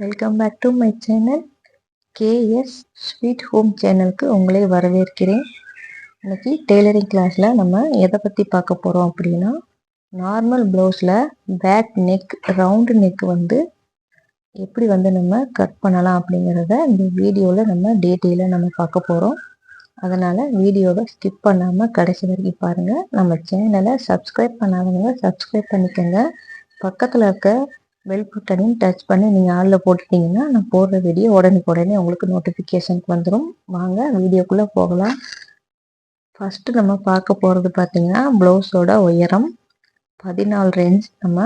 Welcome back to my channel KS sweet home சேனலுக்கு உங்களே வரவேற்கிறேன். இன்றைக்கி டெய்லரிங் கிளாஸில் நம்ம எதை பற்றி பார்க்க போகிறோம் அப்படின்னா நார்மல் ப்ளவுஸில் பேக் நெக் ரவுண்டு நெக் வந்து எப்படி வந்து நம்ம கட் பண்ணலாம் அப்படிங்கிறத இந்த வீடியோவில் நம்ம டீட்டெயிலாக நம்ம பார்க்க போகிறோம் அதனால் வீடியோவை ஸ்கிப் பண்ணாமல் கடைசி வரைக்கும் பாருங்கள் நம்ம சேனலை சப்ஸ்கிரைப் பண்ணாதவங்க சப்ஸ்கிரைப் பண்ணிக்கோங்க. பக்கத்தில் இருக்க பெல் பட்டனையும் டச் பண்ணி நீங்கள் ஆளில் போட்டுட்டிங்கன்னா நான் போடுற வீடியோ உடனே உடனே உங்களுக்கு நோட்டிஃபிகேஷனுக்கு வந்துடும் வாங்க வீடியோக்குள்ளே போகலாம். ஃபஸ்ட்டு நம்ம பார்க்க போகிறது பார்த்திங்கன்னா ப்ளவுஸோட உயரம். பதினாலு ரேஞ்ச் நம்ம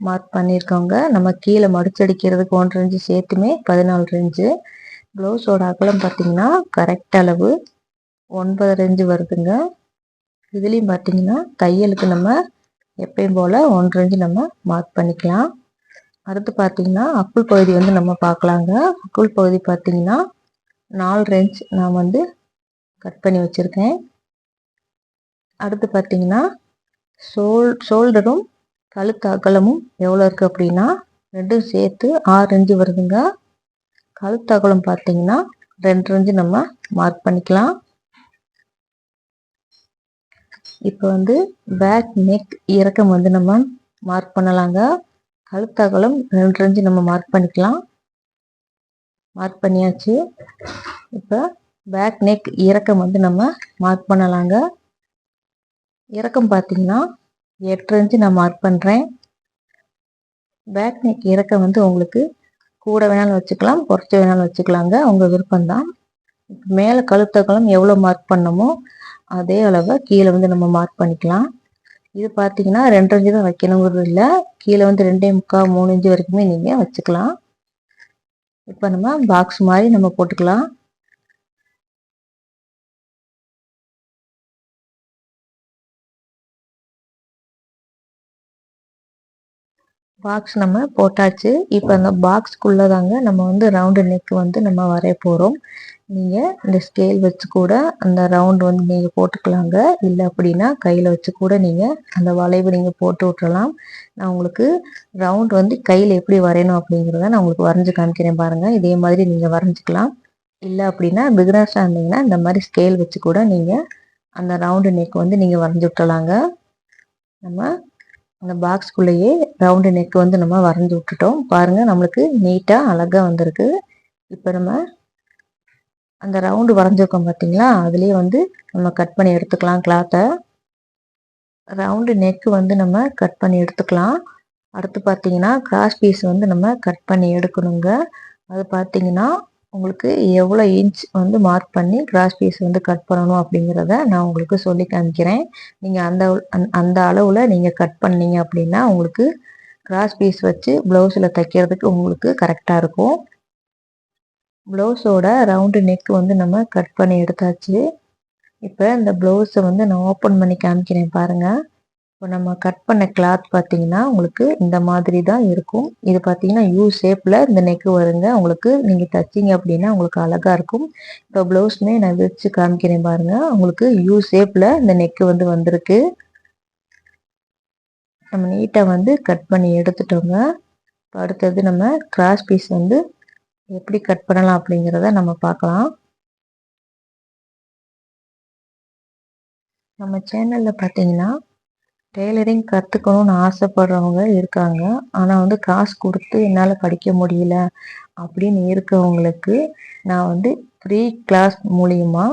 மார்க் பண்ணியிருக்கோங்க. நம்ம கீழே மடிச்சடிக்கிறதுக்கு ஒன்றரை இன்ச்சு சேர்த்துமே பதினாலு ரேஞ்சு ப்ளவுஸோட அகலம் பார்த்திங்கன்னா கரெக்ட் அளவு ஒன்பது ரேஞ்சு வருதுங்க. இதுலேயும் பார்த்தீங்கன்னா தையலுக்கு நம்ம எப்பயும் போல் ஒன்றரை இன்ச்சு நம்ம மார்க் பண்ணிக்கலாம். அடுத்து பார்த்தீங்கன்னா அக்குள் பகுதி வந்து நம்ம பார்க்கலாங்க. அக்குள் பகுதி பார்த்தீங்கன்னா நாலு ரெஞ்ச் நான் வந்து கட் பண்ணி வச்சுருக்கேன். அடுத்து பார்த்தீங்கன்னா ஷோல் ஷோல்டரும் கழுத்து அகலமும் எவ்வளோ இருக்குது அப்படின்னா ரெண்டும் சேர்த்து ஆறு இன்ச்சு வருதுங்க. கழுத்து அகலம் பார்த்தீங்கன்னா ரெண்டு இன்ச்சு நம்ம மார்க் பண்ணிக்கலாம். இப்போ வந்து பேக் நெக் இறக்கம் வந்து நம்ம மார்க் பண்ணலாங்க. கழுத்தகலம் ரெண்டு இன்ச்சு நம்ம மார்க் பண்ணிக்கலாம். மார்க் பண்ணியாச்சு. இப்போ பேக் நெக் இறக்கம் வந்து நம்ம மார்க் பண்ணலாங்க. இறக்கம் பார்த்தீங்கன்னா எட்டு இன்ச்சு நான் மார்க் பண்ணுறேன் பேக் நெக் இறக்கம் வந்து உங்களுக்கு கூட வேணாலும் வச்சுக்கலாம் குறைச்சி வேணாலும் வச்சுக்கலாங்க. உங்கள் விருப்பம்தான். மேலே கழுத்தகலம் எவ்வளோ மார்க் பண்ணமோ அதே அளவை கீழே வந்து நம்ம மார்க் பண்ணிக்கலாம். இது பார்த்தீங்கன்னா ரெண்டு இன்ச்சு தான் வைக்கணுங்கிறது இல்லை. கீழே வந்து ரெண்டே முக்கால் மூணு இன்ச்சு வரைக்குமே நீங்கள் வச்சுக்கலாம். இப்போ நம்ம பாக்ஸ் மாதிரி நம்ம போட்டுக்கலாம். பாக்ஸ் நம்ம போட்டாச்சு. இப்போ அந்த பாக்ஸ்க்குள்ளே தாங்க நம்ம வந்து ரவுண்டு நெக் வந்து நம்ம வரைய போகிறோம் நீங்கள் இந்த ஸ்கேல் வச்சு கூட அந்த ரவுண்ட் வந்து நீங்கள் போட்டுக்கலாங்க. இல்லை அப்படின்னா கையில் வச்சு கூட நீங்கள் அந்த வளைவு நீங்கள் போட்டு விட்டுறலாம். நான் உங்களுக்கு ரவுண்ட் வந்து கையில் எப்படி வரையணும் அப்படிங்கிறத நான் உங்களுக்கு வரைஞ்சி காமிக்கிறேன் பாருங்கள் இதே மாதிரி நீங்கள் வரைஞ்சிக்கலாம். இல்லை அப்படின்னா பிகினர்ஸாக இருந்தீங்கன்னா இந்த மாதிரி ஸ்கேல் வச்சு கூட நீங்கள் அந்த ரவுண்டு நெக் வந்து நீங்கள் வரைஞ்சி விட்டலாங்க நம்ம அந்த பாக்ஸ்குள்ளேயே ரவுண்டு நெக் வந்து நம்ம வரைஞ்சி விட்டுட்டோம். பாருங்கள் நம்மளுக்கு நீட்டாக அழகாக வந்திருக்கு. இப்போ நம்ம அந்த ரவுண்டு வரைஞ்சிருக்கோம் பார்த்தீங்களா அதுலேயே வந்து நம்ம கட் பண்ணி எடுத்துக்கலாம் கிளாத்தை ரவுண்டு நெக்கு வந்து நம்ம கட் பண்ணி எடுத்துக்கலாம். அடுத்து பார்த்தீங்கன்னா கிராஸ் பீஸ் வந்து நம்ம கட் பண்ணி எடுக்கணுங்க. அது பார்த்தீங்கன்னா உங்களுக்கு எவ்வளோ இன்ச் வந்து மார்க் பண்ணி கிராஸ் பீஸ் வந்து கட் பண்ணணும் அப்படிங்கிறத நான் உங்களுக்கு சொல்லி காமிக்கிறேன். நீங்கள் அந்த அந்த அளவில் நீங்கள் கட் பண்ணீங்க அப்படின்னா உங்களுக்கு கிராஸ் பீஸ் வச்சு ப்ளவுஸில் தைக்கிறதுக்கு உங்களுக்கு கரெக்டாக இருக்கும். ப்ளவுஸோட ரவுண்டு நெக் வந்து நம்ம கட் பண்ணி எடுத்தாச்சு. இப்போ இந்த ப்ளவுஸை வந்து நான் ஓப்பன் பண்ணி காமிக்கிறேன் பாருங்கள் இப்போ நம்ம கட் பண்ண கிளாத் பார்த்தீங்கன்னா உங்களுக்கு இந்த மாதிரி தான் இருக்கும். இது பார்த்தீங்கன்னா யூ ஷேப்பில் இந்த நெக்கு வருங்க. உங்களுக்கு நீங்கள் தைச்சிங்க அப்படின்னா உங்களுக்கு அழகாக இருக்கும். இப்போ ப்ளவுஸுமே நான் வச்சு காமிக்கிறேன் பாருங்கள் உங்களுக்கு யூ ஷேப்பில் இந்த நெக்கு வந்து வந்திருக்கு. நம்ம நீட்டாக வந்து கட் பண்ணி எடுத்துட்டோங்க. இப்போ அடுத்தது நம்ம கிராஸ் பீஸ் வந்து எப்படி கட் பண்ணலாம் அப்படிங்கிறத நம்ம பார்க்கலாம். நம்ம சேனலில் பார்த்தீங்கன்னா டெய்லரிங் கற்றுக்கணும்னு ஆசைப்படுறவங்க இருக்காங்க. ஆனால் வந்து காசு கொடுத்து என்னால் படிக்க முடியல அப்படின்னு இருக்கவங்களுக்கு நான் வந்து ஃப்ரீ கிளாஸ் மூலிமா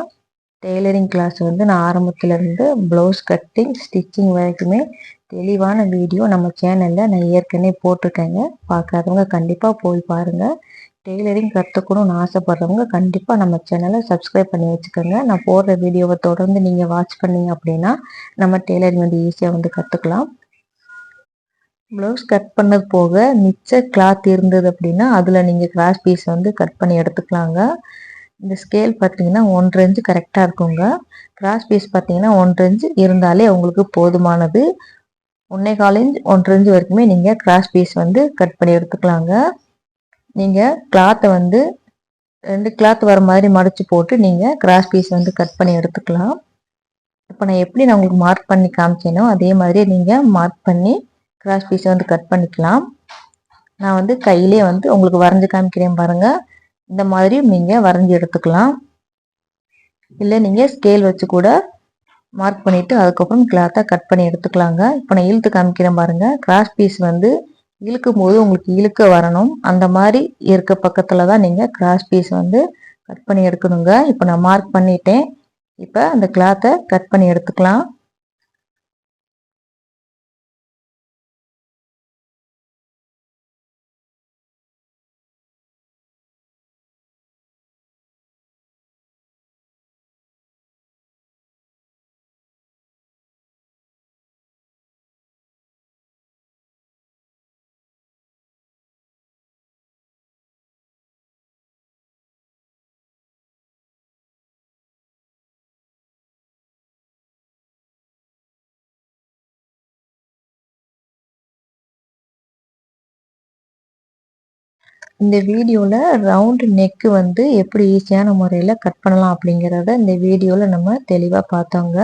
டெய்லரிங் கிளாஸ் வந்து நான் ஆரம்பத்துலேருந்து ப்ளவுஸ் கட்டிங் ஸ்டிச்சிங் வரைக்குமே தெளிவான வீடியோ நம்ம சேனலில் நான் ஏற்கனவே போட்டிருக்கேங்க. பார்க்காதவங்க கண்டிப்பாக போய் பாருங்கள் டெய்லரிங் கற்றுக்கணும்னு ஆசைப்பட்றவங்க கண்டிப்பாக நம்ம சேனலை சப்ஸ்கிரைப் பண்ணி வச்சுக்கோங்க. நான் போடுற வீடியோவை தொடர்ந்து நீங்கள் வாட்ச் பண்ணீங்க அப்படின்னா நம்ம டெய்லரிங் வந்து ஈஸியாக வந்து கற்றுக்கலாம் ப்ளவுஸ் கட் பண்ணது போக மிச்ச கிளாத் இருந்தது அப்படின்னா அதில் நீங்கள் கிராஸ் பீஸ் வந்து கட் பண்ணி எடுத்துக்கலாங்க. இந்த ஸ்கேல் பார்த்தீங்கன்னா ஒன்றரை இன்ச்சு கரெக்டாக இருக்குங்க. கிராஸ் பீஸ் பார்த்தீங்கன்னா ஒன்றரை இன்ச்சு இருந்தாலே உங்களுக்கு போதுமானது. ஒன்றே கால் இன்ச் ஒன்றரை இன்ச்சு வரைக்குமே நீங்கள் கிராஸ் பீஸ் வந்து கட் பண்ணி எடுத்துக்கலாங்க. நீங்கள் கிளாத்தை வந்து ரெண்டு கிளாத் வர மாதிரி மடித்து போட்டு நீங்கள் கிராஸ் பீஸ் வந்து கட் பண்ணி எடுத்துக்கலாம். இப்போ நான் எப்படி நான் உங்களுக்கு மார்க் பண்ணி காமிச்சேனோ அதே மாதிரி நீங்கள் மார்க் பண்ணி கிராஸ் பீஸை வந்து கட் பண்ணிக்கலாம். நான் வந்து கையிலே வந்து உங்களுக்கு வரைஞ்சி காமிக்கிறேன் பாருங்கள் இந்த மாதிரி நீங்கள் வரைஞ்சி எடுத்துக்கலாம். இல்லை நீங்கள் ஸ்கேல் வச்சு கூட மார்க் பண்ணிவிட்டு அதுக்கப்புறம் கிளாத்தாக கட் பண்ணி எடுத்துக்கலாங்க. இப்போ நான் இழுத்து காமிக்கிறேன் பாருங்கள் கிராஸ் பீஸ் வந்து இழுக்கும் போது உங்களுக்கு இழுக்க வரணும். அந்த மாதிரி இருக்க பக்கத்தில் தான் நீங்கள் கிராஸ் பீஸ் வந்து கட் பண்ணி எடுக்கணுங்க. இப்போ நான் மார்க் பண்ணிட்டேன். இப்போ அந்த கிளாத்தை கட் பண்ணி எடுத்துக்கலாம். இந்த வீடியோவில் ரவுண்டு நெக்கு வந்து எப்படி ஈஸியான முறையில் கட் பண்ணலாம் அப்படிங்கிறத இந்த வீடியோவில் நம்ம தெளிவாக பார்த்தோங்க.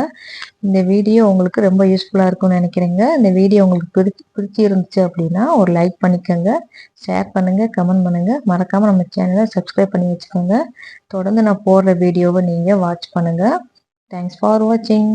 இந்த வீடியோ உங்களுக்கு ரொம்ப யூஸ்ஃபுல்லாக இருக்கும்னு நினைக்கிறேங்க. இந்த வீடியோ உங்களுக்கு பிடிச்சி பிடிச்சி இருந்துச்சு அப்படின்னா ஒரு லைக் பண்ணிக்கோங்க. ஷேர் பண்ணுங்கள் கமெண்ட் பண்ணுங்கள் மறக்காமல் நம்ம சேனலை சப்ஸ்கிரைப் பண்ணி வச்சுக்கோங்க. தொடர்ந்து நான் போடுற வீடியோவை நீங்கள் வாட்ச் பண்ணுங்கள் தேங்க்ஸ் ஃபார் வாட்சிங்